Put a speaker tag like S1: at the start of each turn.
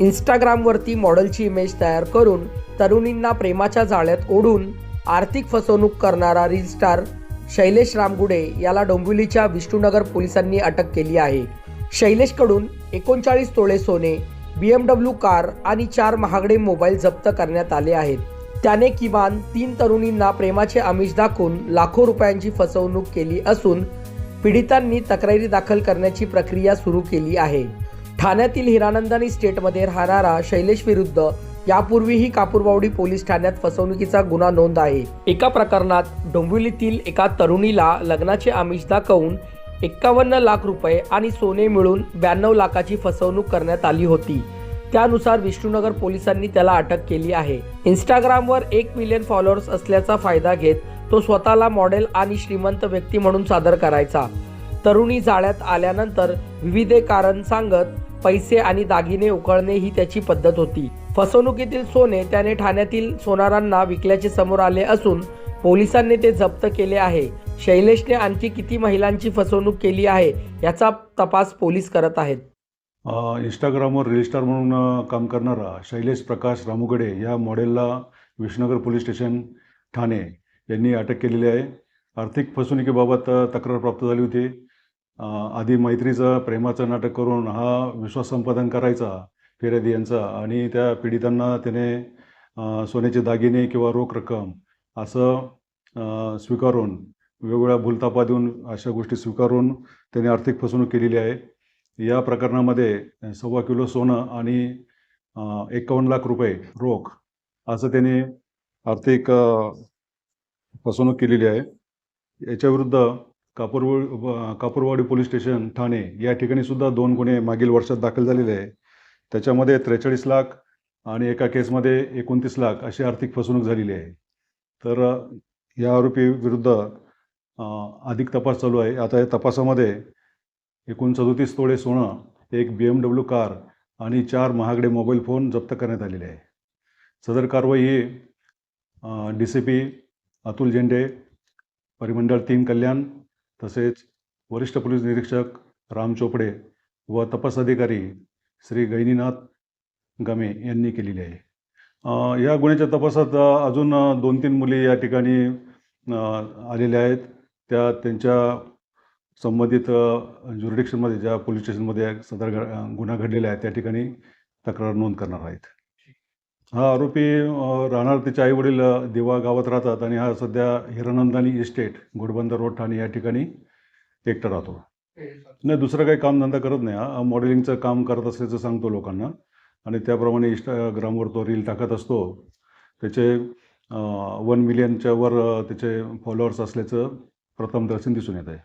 S1: इंस्टाग्रामवरती मॉडेलची इमेज तयार करून तरुणींना प्रेमाच्या जाळ्यात ओढून आर्थिक फसवणूक करणारा रील स्टार शैलेश रामगुडे याला डोंबिवलीच्या विष्णुनगर पोलिसांनी अटक केली आहे. शैलेशकडून एकोणचाळीस तोळे सोने बी एम डब्ल्यू कार आणि चार महागडे मोबाईल जप्त करण्यात आले आहेत. त्याने किमान तीन तरुणींना प्रेमाचे आमिष दाखवून लाखो रुपयांची फसवणूक केली असून पीडितांनी तक्रारी दाखल करण्याची प्रक्रिया सुरू केली आहे. ठाण्यातील हिरानंदानी स्टेटमध्ये राहणारा शैलेश विरुद्ध यापूर्वीही कापूरबावडी पोलीस ठाण्यात फसवणुकीचा गुन्हा नोंद आहे. एका प्रकरणात डोंबिवलीतील एका तरुणीला लग्नाचे आमिष दाखवून एक्कावन्न लाख रुपये आणि सोने मिळून ब्याण्णव लाखाची फसवणूक करण्यात आली होती. त्यानुसार विष्णुनगर पोलिसांनी त्याला अटक केली आहे. इंस्टाग्रामवर एक मिलियन फॉलोअर्स असल्याचा फायदा घेत तो स्वतःला मॉडेल आणि श्रीमंत व्यक्ती म्हणून सादर करायचा. तरुणी जाळ्यात आल्यानंतर विविध कारण सांगत पैसे आणि दागिने उकळणे ही त्याची पद्धत होती. फसवणुकीतील सोने त्याने ठाण्यातील सोनारांना विकल्याचे समोर आले असून पोलिसांनी ते जप्त केले आहे. शैलेशने आणखी किती महिलांची फसवणूक केली आहे याचा तपास पोलीस करत आहेत.
S2: इंस्टाग्रामवर रजिस्टर म्हणून काम करणारा शैलेश प्रकाश रामुगडे या मॉडेलला विष्णुनगर पोलीस स्टेशन ठाणे यांनी अटक केलेली आहे. आर्थिक फसवणुकीबाबत तक्रार प्राप्त झाली होती. आधी मैत्रीचं प्रेमाचं नाटक करून हा विश्वास संपादन करायचा फिर्यादी यांचा आणि त्या पीडितांना त्याने सोन्याचे दागिने किंवा रोख रक्कम असं स्वीकारून वेगवेगळ्या भूलतापा देऊन अशा गोष्टी स्वीकारून त्याने आर्थिक फसवणूक केलेली आहे. या प्रकरणामध्ये सव्वा किलो सोनं आणि एकावन्न लाख रुपये रोख असं त्याने आर्थिक फसवणूक केलेली आहे. याच्याविरुद्ध कापूरवाडी कापूरवाडी पोलीस स्टेशन ठाणे या ठिकाणी सुद्धा दोन गुन्हे मागील वर्षात दाखल झालेले आहे त्याच्यामध्ये त्रेचाळीस लाख आणि एका केसमध्ये एकोणतीस लाख अशी आर्थिक फसवणूक झालेली आहे. तर या आरोपी विरुद्ध अधिक तपास चालू आहे. आता या तपासामध्ये एकूण सदोतीस तोळे सोनं एक बी एम डब्ल्यू कार आणि चार महागडे मोबाईल फोन जप्त करण्यात आलेले आहे. सदर कारवाई ही D C P Atul Zende परिमंडळ तीन कल्याण तसेच वरिष्ठ पोलीस निरीक्षक राम चोपडे व तपास अधिकारी श्री गैनीनाथ गमे यांनी केलेली आहे. या गुन्ह्याच्या तपासात अजून दोन तीन मुली या ठिकाणी आलेल्या आहेत. त्या त्यांच्या संबंधित ज्युरिडिक्शनमध्ये ज्या पोलीस स्टेशनमध्ये सदर गुन्हा घडलेला आहे त्या ठिकाणी तक्रार नोंद करणार आहेत. हा आरोपी राहणार त्याचे आई वडील दिवा गावात राहतात आणि हा सध्या हिरानंदानी इस्टेट घोडबंदर रोड ठाणे या ठिकाणी एकटा राहतो. नाही दुसरं काही कामधंदा करत नाही. हा मॉडेलिंगचं काम करत असल्याचं सांगतो लोकांना. आणि त्याप्रमाणे इंस्टाग्रामवर तो रील टाकत असतो. त्याचे वन मिलियनच्या वर त्याचे फॉलोअर्स असल्याचं प्रथम दर्शन दिसून येत आहे.